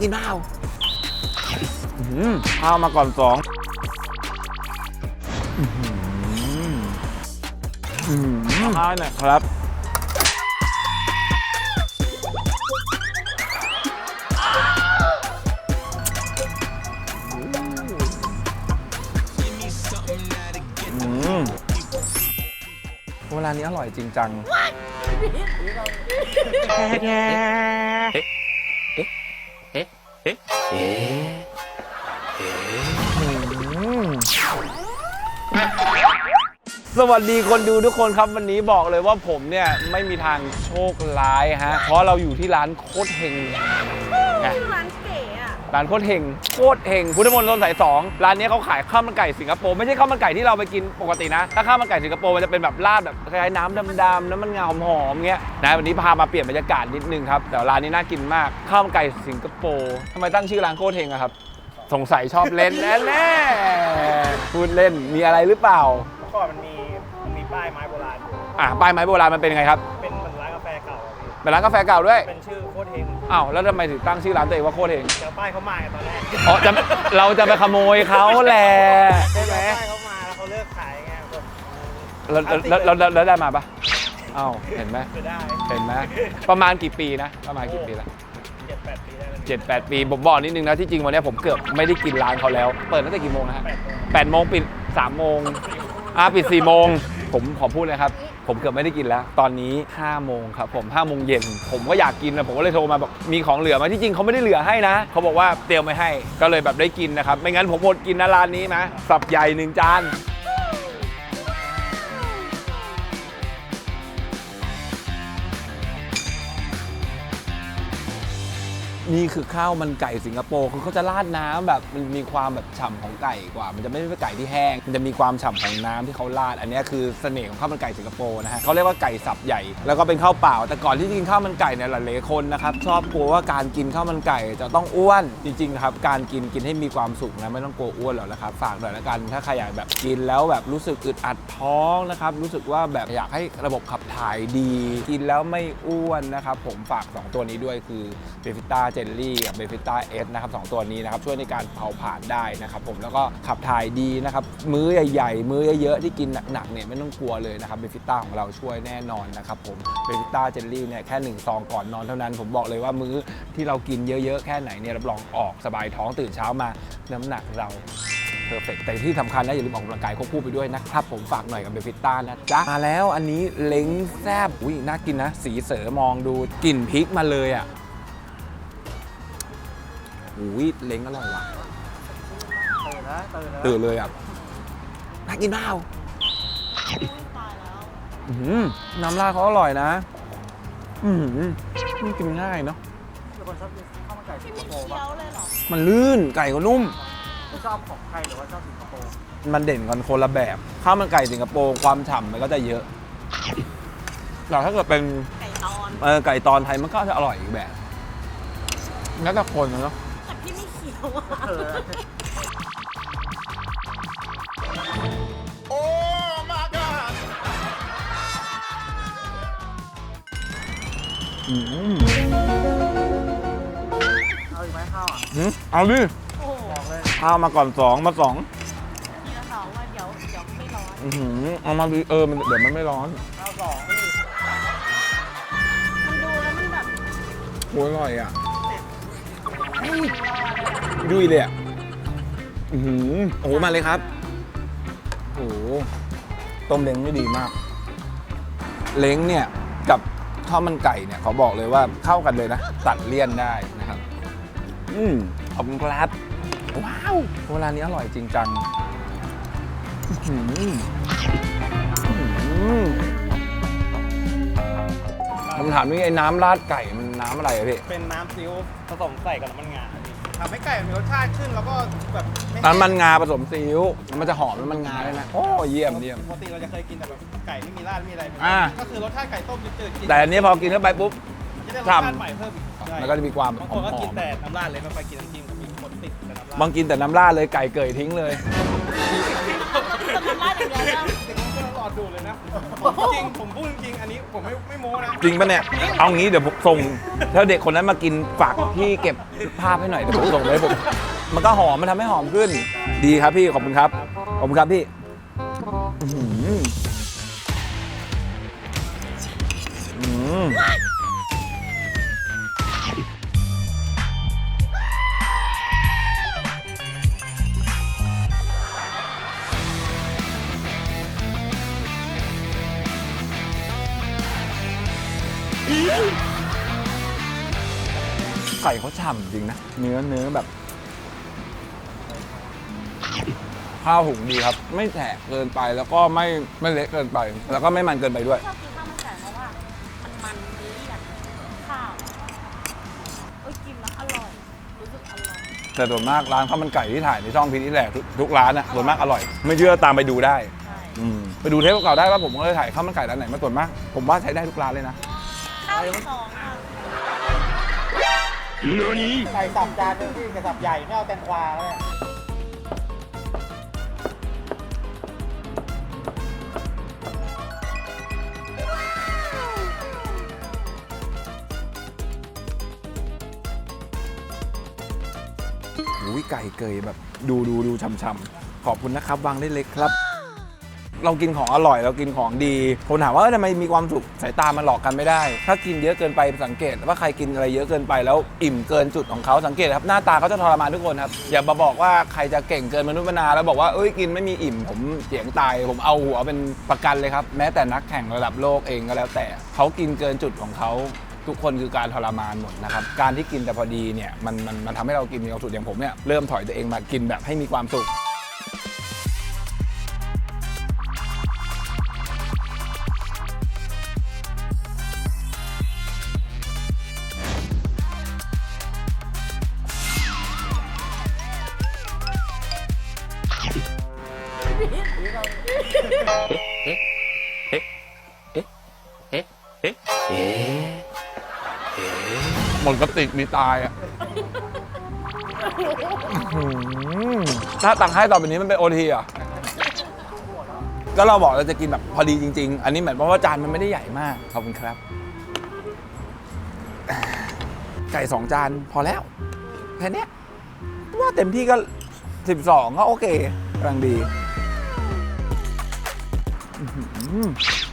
กินข้าวอื้อหือข้าวมาก่อนสองอื้อหืออื้อหือข้าวหน่อยครับอืมโบราณนี้อร่อยจริงจัง อืมสวัสดีคนดูทุกคนครับวันนี้บอกเลยว่าผมเนี่ยไม่มีทางโชคร้ายฮะ เพราะเราอยู่ที่ร้านโคตรเฮงไงร้านเก๋อะ ร้านโคตรเฮงโคตรเฮงพุทธมณฑลสายสองร้านนี้เขาขายข้าวมันไก่สิงคโปร์ไม่ใช่ข้าวมันไก่ที่เราไปกินปกตินะ ถ้าข้าวมันไก่สิงคโปร์มันจะเป็นแบบราดแบบคล้ายๆน้ำดำๆน้ำมันงาหอมๆเงี้ยนะวันนี้พามาเปลี่ยนบรรยากาศนิดนึงครับแต่ร้านนี้น่ากินมากข้าวมันไก่สิงคโปร์ทำไมตั้งชื่อร้านโคตรเฮงอะครับสงสัยชอบเล่นแน่ๆพูดเล่นมีอะไรหรือเปล่าเมื่อก่อนมันมีมันมีป้ายไม้โบราณอยู่อะป้ายไม้โบราณมันเป็นยังไงครับ เป็นร้านกาแฟเก่าด้วย เป็นชื่อโคตรเฮงอ้าวแล้วทำไมถึงตั้งชื่อร้านตัวเองว่าโคตรเฮงเดี๋ยวป้ายเขามาไงตอนแรกอ๋อจะเราจะไปขโมยเขาแหละใช่ไหมเดี๋ยวป้ายเขามาแล้วเขาเลิกขายไงแบบแล้วแล้วแล้วแล้วแล้วได้มาปะอ้าวเห็นไหมจะได้เห็นไหมประมาณกี่ปีนะประมาณกี่ปีละเจ็ดแปดปีได้แล้วเจ็ดแปดปีผมบอกนิดนึงนะที่จริงวันนี้ผมเกือบไม่ได้กินร้านเขาแล้ว เปิดตั้งแต่กี่โมงนะฮะแปดโมงแปดโมงปิดสามโมงอ่าปิดสี่โมงผมขอพูดเลยครับ ผมเกือบไม่ได้กินแล้ว ตอนนี้5้าโมงครับผม5้าโมงเย็นผมก็อยากกินนะผมก็เลยโทรมาบอกมีของเหลือไหมที่จริงเขาไม่ได้เหลือให้นะเขาบอกว่าเตรียมไว้ให้ก็เลยแบบได้กินนะครับไม่งั้นผมอดกินนะร้านนี้นะสับใหญ่หนึ่งจาน นี่คือข้าวมันไก่สิงคโปร์คือเขาจะราดน้ำแบบมันมีความแบบฉ่ำของไก่กว่า มันจะไม่ใช่ไก่ที่แห้ง มันจะมีความฉ่ำของน้ำที่เขาราด อันนี้คือเสน่ห์ของข้าวมันไก่สิงคโปร์นะฮะเขาเรียกว่าไก่สับใหญ่ แล้วก็เป็นข้าวเปล่า แต่ก่อนที่จะกินข้าวมันไก่เนี่ยหลายๆคนนะครับชอบกลัวว่าการกินข้าวมันไก่จะต้องอ้วน จริงๆครับการกินกินให้มีความสุขนะไม่ต้องกลัวอ้วนหรอกนะครับฝากหน่อยละกัน ถ้าใครอยากแบบกินแล้วแบบรู้สึกอึดอัดท้องนะครับรู้สึกว่าแบบอยากให้ระบบขับถ่ายดี กินแล้วไม่อ้วนนะครับผมฝากสองตัวนี้ด้วยคือเบฟิต้าเจลลี่กับเบฟิต้าเอสนะครับสองตัวนี้นะครับช่วยในการเผาผลาญได้นะครับผมแล้วก็ขับถ่ายดีนะครับมื้อใหญ่ๆ มื้อเยอะๆ ที่กินหนักๆเนี่ยไม่ต้องกลัวเลยนะครับเบฟิต้าของเราช่วยแน่นอนนะครับผมเบฟิต้าเจลลี่เนี่ยแค่หนึ่งซองก่อนนอนเท่านั้น ผมบอกเลยว่ามื้อที่เรากินเยอะๆ แค่ไหนเนี่ยรับรองออกสบายท้องตื่นเช้ามาน้ำหนักเราเพอร์เฟกแต่ที่สำคัญนะอย่าลืมออกกำลังกายควบคู่ไปด้วยนะครับ ผมฝากหน่อยกับเบฟิต้านะจ๊ะ มาแล้วอันนี้เล้งแซบอุ้ยน่ากินนะ สีเสือมองดูกลิ่นพริกมาเลยอะ อุ้ยเล้งอร่อยว่ะตื่นนะตื่นนะตื่นเลยอะน่ากินเปล่าตายแล้วอื้อหือน้ำราดเขาอร่อยนะ อือหือมันกินง่ายเนาะเป็นคนชอบกินข้าวมันไก่สิที่งคมีโปร์เคี้ป่ะยวเลยเหรอมันลื่นไก่ก็นุ่มชอบของไทยหรือว่าชอบสิงคโปร์มันเด่นกันคนละแบบข้าวมันไก่สิงคโปร์ความฉ่ำมันก็จะเยอะแต่ถ้าเกิดเป็นไก่ตอน เออไก่ตอนไทยมันก็จะอร่อยอีกแบบ แล้วแต่คนนะเนาะ แต่พี่ไม่เคี้ยวอะเอออืมเอาอีกไหมข้าวอะหืมเอาดิโอ้โหบอกเลยข้าวมาก่อนสองมาสองพี่จะบอกว่าเดี๋ยวเดี๋ยวไม่ร้อนอื้อหือเอามาดิเออมันเดี๋ยวมันไม่ร้อนข้าวสองพี่มันดูแล้วมันแบบ โอ้ยอร่อยอะ ยุ่ยเลยอะอือหือโอ้โหมาเลยครับ โอ้โหต้มเล้งนี่ดีมาก เล้งเนี่ยกับข้าวมันไก่เนี่ยเขาบอกเลยว่าเข้ากันเลยนะตัดเลี่ยนได้นะครับ อืมขอบคุณครับว้าวเวลานนี้อร่อยจริงจังอื้อหืออื้อหือ ผมถามนี่ไอ้น้ำราดไก่มันน้ำอะไรอะพี่เป็นน้ำซีอิ๊วผสมใส่กับน้ำมันงาพี่ทำให้ไก่มีรสชาติขึ้นแล้วก็แบบไม่น้ำมันงาผสมซีอิ๊วมันจะหอมน้ำมันงาด้วยนะโอ้เยี่ยมเยี่ยม ปกติเราจะเคยกินแต่แบบไก่ไม่มีราดไม่มีอะไรอ่า ก็คือรสชาติไก่ต้มจืดๆกินแต่อันนี้พอกินเข้าไปปุ๊บ จะได้รสชาติใหม่เพิ่มอีกใช่มันก็จะมีความบางหคอนก็กินมแต่น้ำราดเลยไม่ค่อยกินน้ำจิ้มก็มีคนติดแต่น้ำราดๆบางกินแต่น้ำราดเลยไก่เกยทิ้งเลยแต่มันราดอย่างเดียวนะเดูเลยนะผมจริงผมพูดจริงอันนี้ผมไม่ไม่โม้นะจริงปะเนี่ย เอางี้เดี๋ยวผมส่ง ถ้าเด็กคนนั้นมากินฝากพี่เก็บภาพให้หน่อยเดี๋ยวผมส่งไปให้ผม มันก็หอม มันทำให้หอมขึ้น ดีครับพี่ ขอบคุณครับ ขอบคุณครับพี่อื้อหืออืม ก่เขาฉ่ำจริงนะ เนื้อเนื้อแบบ ข้าวหุงดีครับ ไม่แฉะเกินไปแล้วก็ไม่ไม่เละเกินไป แล้วก็ไม่มันเกินไปด้วย ชอบกินข้าวมันไก่เพราะว่ามันมันมันเลี่ยนข้าวเอ้ยกินแล้วอร่อยรู้สึกอร่อยแต่ส่วนมากร้านข้าวมันไก่ที่ถ่ายในช่องพีนี่แหละทุกทุกร้านอะส่วนมากอร่อย ไม่เชื่อตามไปดูได้ ใช่อืมไปดูเทปเก่าๆได้ว่าผมเคยถ่ายข้าวมันไก่ร้านไหนมาส่วนมาก ผมว่าใช้ได้ทุกร้านเลยนะข้าวสองอะ ไก่สับจานนึงพี่ไก่สับใหญ่ไม่เอาแตงกวาเลยอุ้ยไก่เกยแบบ ดูดูดูช่ำๆขอบคุณนะครับวางได้เล็กครับ เรากินของอร่อยเรากินของดีผมถามว่าเอ้ยทำไมมีความสุขสายตามันหลอกกันไม่ได้ ถ้ากินเยอะเกินไปสังเกต ว่าใครกินอะไรเยอะเกินไปแล้วอิ่มเกินจุดของเขาสังเกตครับหน้าตาเขาจะทรมานทุกคนครับอย่ามาบอกว่าใครจะเก่งเกินมนุษย์มนาแล้วบอกว่าเอ้ยกินไม่มีอิ่มผมเสียงตาย ผมเอาหัวเป็นประกันเลยครับแม้แต่นักแข่งระดับโลกเองก็แล้วแต่เขากินเกินจุดของเขาทุกคนคือการทรมานหมดนะครับ การที่กินแต่พอดีเนี่ยมันมันมันทำให้เรากินมีความสุขอย่างผมเนี่ยเริ่มถอยตัวเองมากินแบบให้มีความสุข หมดกระติกมีตายอะอื้อหือถ้าตักให้ต่อไปนี้มันเป็นโอทีอะก็เราบอกเราจะกินแบบพอดีจริง ๆ อันนี้เหมือนเพราะว่าจานมันไม่ได้ใหญ่มาก ขอบคุณครับ ไก่สองจานพอแล้ว แค่เนี้ยว่าเต็มที่ก็ 12 ก็โอเคกำลังดีอื้อหือ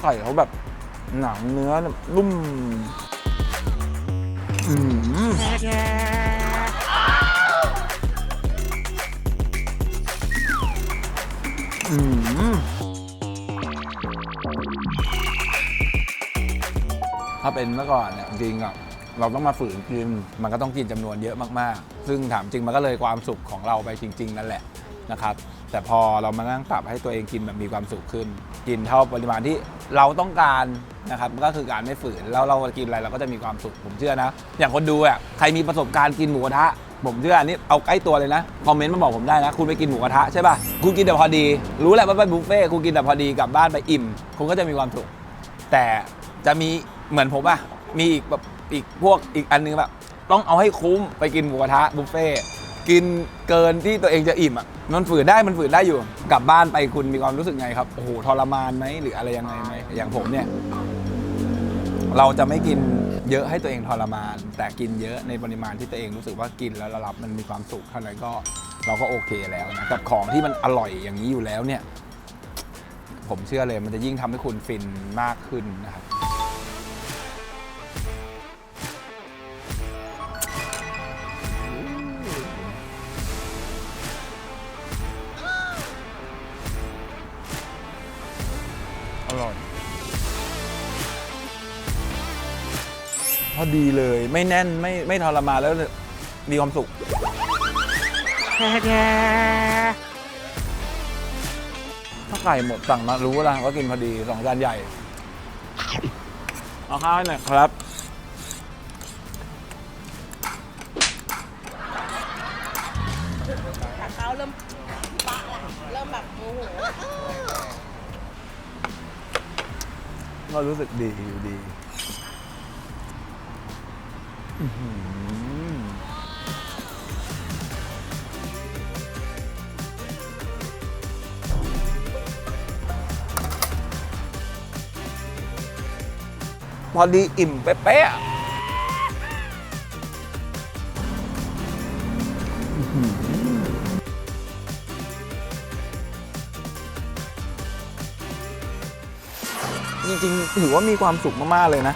ไก่เขาแบบหนังเนื้อนุ่มอืมอืมถ้าเป็นเมื่อก่อนเนี่ยจริงอะเราต้องมาฝืนกิน มันก็ต้องกินจำนวนเยอะมากๆ ซึ่งถามจริงมันก็เลยความสุขของเราไปจริง ๆ นั่นแหละนะครับ แต่พอเรามานั่งปรับให้ตัวเองกินแบบมีความสุขขึ้น กินเท่าปริมาณที่เราต้องการนะครับก็คือการไม่ฝืนแล้วเรากินอะไรเราก็จะมีความสุขผมเชื่อนะ อย่างคนดูอะใครมีประสบการณ์กินหมูกระทะผมเชื่ออันนี้เอาใกล้ตัวเลยนะคอมเมนต์มาบอกผมได้นะ คุณไปกินหมูกระทะใช่ป่ะคุณกินแต่พอดี รู้แหละว่าไปบุฟเฟ่คุณกินแต่พอดีกลับบ้านไปอิ่ม คุณก็จะมีความสุข แต่จะมีเหมือนผมอะมีอีกแบบอีกพวกอีกอันนึงแบบต้องเอาให้คุ้มไปกินหมูกระทะบุฟเฟ่ กินเกินที่ตัวเองจะอิ่มอะมันฝืนได้มันฝืนได้อยู่ กลับบ้านไปคุณมีความรู้สึกไงครับโอ้โหทรมานไหมหรืออะไรยังไงไหมอย่างผมเนี่ย เราจะไม่กินเยอะให้ตัวเองทรมาน แต่กินเยอะในปริมาณที่ตัวเองรู้สึกว่ากินแล้วเรารับมันมีความสุขเท่านั้นก็เราก็โอเคแล้วนะกับของที่มันอร่อยอย่างนี้อยู่แล้วเนี่ย ผมเชื่อเลยมันจะยิ่งทำให้คุณฟินมากขึ้นนะครับ พอดีเลยไม่แน่นไม่ไม่ทรมานแล้วมีความสุขถ้าไก่หมดสั่งมารู้แล้วว่ากินพอดีสองจานใหญ่ เอาข้าวให้หน่อยครับแต่เขาเริ่มปะละเริ่มแบบโมโห ก็รู้สึกดีอยู่ดีพอดีอิ่มเป๊ะ ริงๆถือว่ามีความสุขมากๆเลยนะ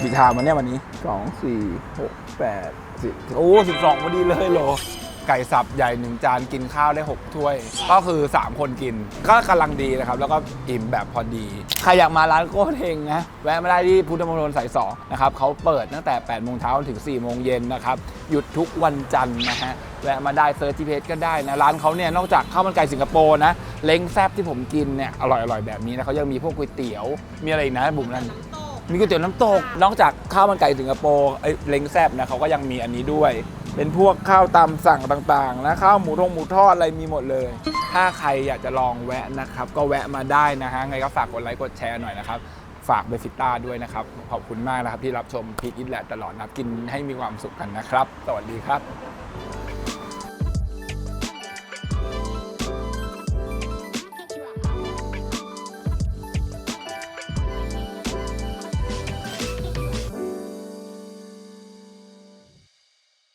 กี่ชามมันเนี่ยวันนี้สองสี่หกแปดสิบโอ้สิบสองพอดีเลยเหรอ ไก่สับใหญ่หนึ่งจานกินข้าวได้ 6 ถ้วย ก็คือ 3 คนกิน ก็กำลังดีนะครับ แล้วก็อิ่มแบบพอดี ใครอยากมาร้านโก้เทงนะ แวะมาได้ที่พุทธมณฑลสาย2นะครับเขาเปิดตั้งแต่8โมงเช้าถึง4โมงเย็นนะครับ หยุดทุกวันจันทร์นะฮะ แวะมาได้เซิร์ชที่เพจก็ได้นะ ร้านเขาเนี่ยนอกจากข้าวมันไก่สิงคโปร์นะ เล้งแซบที่ผมกินเนี่ยอร่อยๆแบบนี้นะเขายังมีพวกก๋วยเตี๋ยว มีอะไรอีกนะบุ๋มนั่น มีก๋วยเตี๋ยวน้ำตก นอกจากข้าวมันไก่สิงคโปร์ไอ้เล้งแซบนะเขาก็ยังมีอันนี้ด้วย เป็นพวกข้าวตามสั่งต่างๆนะข้าวหมูทงหมูทอดอะไรมีหมดเลย ถ้าใครอยากจะลองแวะนะครับ ก็แวะมาได้นะฮะไงก็ฝากกดไลค์กดแชร์หน่อยนะครับฝากเบฟิต้าด้วยนะครับ ขอบคุณมากนะครับที่รับชมพีทอิทแลตลอดนะครับ กินให้มีความสุขกันนะครับ สวัสดีครับ